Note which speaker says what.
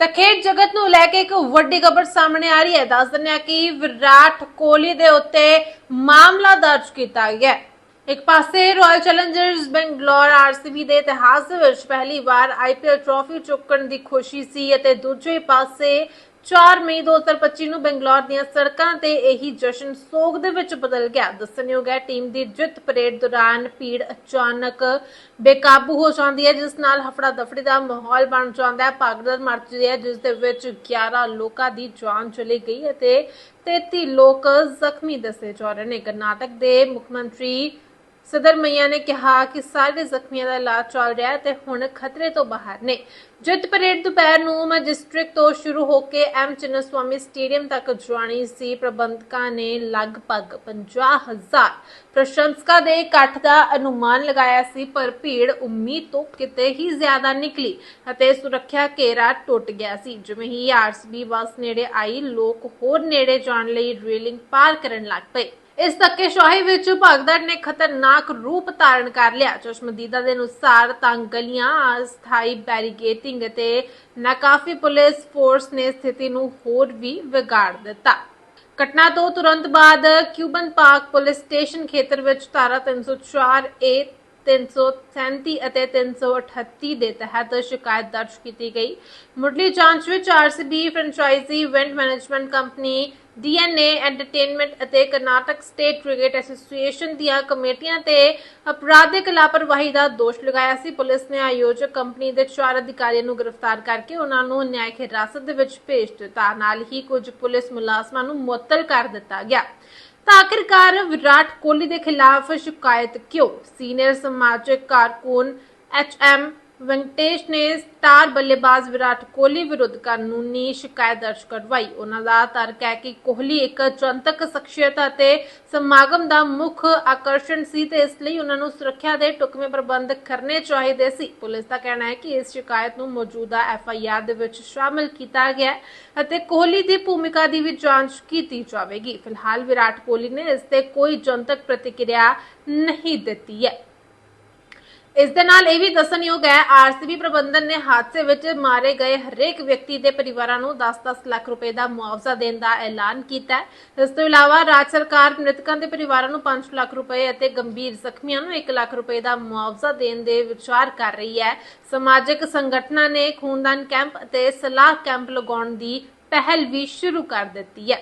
Speaker 1: ਤਾਂ ਖੇਡ ਜਗਤ ਨੂੰ ਲੈ ਕੇ ਇੱਕ ਵੱਡੀ ਖਬਰ ਸਾਹਮਣੇ ਆ ਰਹੀ ਹੈ। ਦੱਸ ਦਿੰਦੇ ਹਾਂ ਕਿ ਵਿਰਾਟ ਕੋਹਲੀ ਦੇ ਉੱਤੇ ਮਾਮਲਾ ਦਰਜ ਕੀਤਾ ਗਿਆ ਹੈ। ਇੱਕ ਪਾਸੇ ਰਾਇਲ ਚੈਲੰਜਰਸ ਬੰਗਲੌਰ ਆਰਸੀਬੀ ਦੇ ਇਤਿਹਾਸ ਦੇ ਵਿੱਚ ਪਹਿਲੀ ਵਾਰ ਆਈਪੀਐਲ ਟਰਾਫੀ ਚੁੱਕਣ ਦੀ ਖੁਸ਼ੀ ਸੀ ਅਤੇ ਦੂਜੇ ਪਾਸੇ 4 ਮਈ 2025 ਨੂੰ ਬੰਗਲੌਰ ਦੀਆਂ ਸੜਕਾਂ ਤੇ ਇਹੀ ਜਸ਼ਨ ਸੋਗ ਦੇ ਵਿੱਚ ਬਦਲ ਗਿਆ। ਦੱਸਣਯੋਗ ਹੈ, ਟੀਮ ਦੀ ਜਿੱਤ ਪਰੇਡ ਦੌਰਾਨ ਭੀੜ ਅਚਾਨਕ ਬੇਕਾਬੂ ਹੋ ਜਾਂਦੀ ਹੈ, ਜਿਸ ਨਾਲ ਹਫੜਾ ਦਫੜੀ ਦਾ ਮਾਹੌਲ ਬਣ ਜਾਂਦਾ ਹੈ। ਭਗਦੜ ਮਚਦੀ ਹੈ, ਜਿਸ ਦੇ ਵਿੱਚ 11 ਲੋਕਾਂ ਦੀ ਜਾਨ ਚਲੀ ਗਈ ਅਤੇ 33 ਲੋਕ ਜ਼ਖਮੀ ਦੱਸੇ ਜਾ ਰਹੇ ਨੇ। ਕਰਨਾਟਕ ਦੇ ਮੁੱਖ ਮੰਤਰੀ ਸਦਰ ਮਈਆ ਨੇ ਕਿਹਾ ਕਿ ਸਾਰੇ ਜ਼ਖਮੀਆਂ ਦਾ ਇਲਾਜ ਚੱਲ ਰਿਹਾ ਹੈ ਤੇ ਹੁਣ ਖਤਰੇ ਤੋਂ ਬਾਹਰ ਨੇ। ਜਿੱਤ ਪਰੇਡ ਦੁਪਹਿਰ ਨੂੰ ਮੈਜਿਸਟ੍ਰਿਕਟ ਤੋਂ ਸ਼ੁਰੂ ਹੋ ਕੇ ਐਮ ਚਿੰਨਸਵਾਮੀ ਸਟੇਡੀਅਮ ਤੱਕ ਜਾਣੀ ਸੀ। ਪ੍ਰਬੰਧਕਾਂ ਨੇ ਲਗਭਗ 50000 ਪ੍ਰਸ਼ੰਸਕਾਂ ਦੇ ਇਕੱਠ ਦਾ ਅਨੁਮਾਨ ਲਗਾਇਆ ਸੀ, ਪਰ ਭੀੜ ਉਮੀਦ ਤੋਂ ਕਿਤੇ ਹੀ ਜ਼ਿਆਦਾ ਨਿਕਲੀ ਅਤੇ ਸੁਰੱਖਿਆ ਘੇਰਾ ਟੁੱਟ ਗਿਆ ਸੀ। ਜਿਵੇਂ ਹੀ ਆਰਸੀਬੀ ਬੱਸ ਨੇੜੇ ਆਈ, ਲੋਕ ਹੋਰ ਨੇੜੇ ਜਾਣ ਲਈ ਰੇਲਿੰਗ ਪਾਰ ਕਰਨ ਲੱਗ ਪਏ। ਇਸ ਧੱਕੇਸ਼ਾਹੀ ਵਿੱਚ ਭਗਦੜ ਨੇ ਖਤਰਨਾਕ ਰੂਪ ਧਾਰਨ ਕਰ ਲਿਆ। ਚਸ਼ਮਦੀਦਾ ਦੇ ਅਨੁਸਾਰ ਤੰਗ ਗਲੀਆਂ, ਅਸਥਾਈ ਬੈਰੀਕੇਟਿੰਗ ਅਤੇ ਨਾਕਾਫੀ ਪੁਲਿਸ ਫੋਰਸ ਨੇ ਸਥਿਤੀ ਨੂੰ ਹੋਰ ਵੀ ਵਿਗਾੜ ਦਿੱਤਾ। ਘਟਨਾ ਤੋਂ ਤੁਰੰਤ ਬਾਅਦ ਕਿਊਬਨ ਪਾਰਕ ਪੁਲਿਸ ਸਟੇਸ਼ਨ ਖੇਤਰ ਵਿੱਚ ਧਾਰਾ 304 ਏ 337 ਅਤੇ 338 ਦੇ ਤਹਿਤ ਸ਼ਿਕਾਇਤ ਦਰਜ ਕੀਤੀ ਗਈ। ਮੁੱਢਲੀ ਜਾਂਚ ਵਿੱਚ RCB franchise event management company DNA entertainment ਅਤੇ ਕਰਨਾਟਕ ਸਟੇਟ ਕ੍ਰਿਕਟ ਐਸੋਸੀਏਸ਼ਨ ਦੀਆਂ ਕਮੇਟੀਆਂ ਤੇ ਅਪਰਾਧਿਕ ਲਾਪਰਵਾਹੀ ਦਾ ਦੋਸ਼ ਲਗਾਇਆ ਸੀ। ਪੁਲਿਸ ਨੇ ਆਯੋਜਕ ਕੰਪਨੀ ਦੇ ਚਾਰ ਅਧਿਕਾਰੀਆਂ ਨੂੰ ਗ੍ਰਿਫਤਾਰ ਕਰਕੇ ਉਹਨਾਂ ਨੂੰ ਨਿਆਇਕ ਹਿਰਾਸਤ ਦੇ ਵਿੱਚ ਭੇਜ ਦਿੱਤਾ ਨਾਲ ਹੀ ਕੁਝ ਪੁਲਿਸ ਮੁਲਾਜ਼ਮਾਂ ਨੂੰ ਮੁਅੱਤਲ ਕਰ ਦਿੱਤਾ ਗਿਆ। ਤਾਂ ਆਖਿਰਕਾਰ ਵਿਰਾਟ ਕੋਹਲੀ ਦੇ ਖਿਲਾਫ ਸ਼ਿਕਾਇਤ ਕਿਉਂ? ਸੀਨੀਅਰ ਸਮਾਜਿਕ ਕਾਰਕੁਨ ਐਚ ਐਮ ਵੈਂਕਟੇਸ਼ ਨੇ ਸਟਾਰ ਬੱਲੇਬਾਜ਼ ਵਿਰਾਟ ਕੋਹਲੀ ਵਿਰੁੱਧ ਕਾਨੂੰਨੀ ਸ਼ਿਕਾਇਤ ਦਰਜ ਕਰਵਾਈ। ਉਹਨਾਂ ਦਾ ਤਰਕ ਹੈ ਕਿ ਕੋਹਲੀ ਇੱਕ ਜਨਤਕ ਸ਼ਖਸੀਅਤ ਅਤੇ ਸਮਾਗਮ ਦਾ ਮੁੱਖ ਆਕਰਸ਼ਣ ਸੀ ਤੇ ਇਸ ਲਈ ਉਹਨਾਂ ਨੂੰ ਸੁਰੱਖਿਆ ਦੇ ਟੁਕਵੇਂ ਪ੍ਰਬੰਧ ਕਰਨੇ ਚਾਹੀਦੇ ਸੀ। ਪੁਲਿਸ ਦਾ ਕਹਿਣਾ ਹੈ ਕਿ ਇਸ ਸ਼ਿਕਾਇਤ ਨੂੰ ਮੌਜੂਦਾ ਐਫ ਆਈ ਆਰ ਦੇ ਵਿੱਚ ਸ਼ਾਮਲ ਕੀਤਾ ਗਿਆ ਅਤੇ ਕੋਹਲੀ ਦੀ ਭੂਮਿਕਾ ਦੀ ਵੀ ਜਾਂਚ ਕੀਤੀ ਜਾਵੇਗੀ। ਫਿਲਹਾਲ ਵਿਰਾਟ ਕੋਹਲੀ ਨੇ ਇਸ ਤੇ ਕੋਈ ਜਨਤਕ ਪ੍ਰਤੀਕਿਰਿਆ ਨਹੀਂ ਦਿੱਤੀ ਹੈ। ਇਸ ਦੇ ਨਾਲ ਇਹ ਵੀ ਦੱਸਣਯੋਗ ਹੈ, ਆਰਸੀਬੀ ਪ੍ਰਬੰਧਨ ਨੇ ਹਾਦਸੇ ਵਿੱਚ ਮਾਰੇ ਗਏ ਹਰੇਕ ਵਿਅਕਤੀ ਦੇ ਪਰਿਵਾਰਾਂ ਨੂੰ 10-10 ਲੱਖ ਰੁਪਏ ਦਾ ਮੁਆਵਜ਼ਾ ਦੇਣ ਦਾ ਐਲਾਨ ਕੀਤਾ ਹੈ। ਇਸ ਤੋਂ ਇਲਾਵਾ ਰਾਜ ਸਰਕਾਰ ਮ੍ਰਿਤਕਾਂ ਦੇ ਪਰਿਵਾਰਾਂ ਨੂੰ 5 ਲੱਖ ਰੁਪਏ ਅਤੇ ਗੰਭੀਰ ਜ਼ਖਮੀਆਂ ਨੂੰ 1 ਲੱਖ ਰੁਪਏ ਦਾ ਮੁਆਵਜ਼ਾ ਦੇਣ ਦੇ ਵਿਚਾਰ ਕਰ ਰਹੀ ਹੈ। ਸਮਾਜਿਕ ਸੰਗਠਨਾਂ ਨੇ ਖੂਨਦਾਨ ਕੈਂਪ ਅਤੇ ਸਲਾਹ ਕੈਂਪ ਲਗਾਉਣ ਦੀ ਪਹਿਲ ਵੀ ਸ਼ੁਰੂ ਕਰ ਦਿੱਤੀ ਹੈ।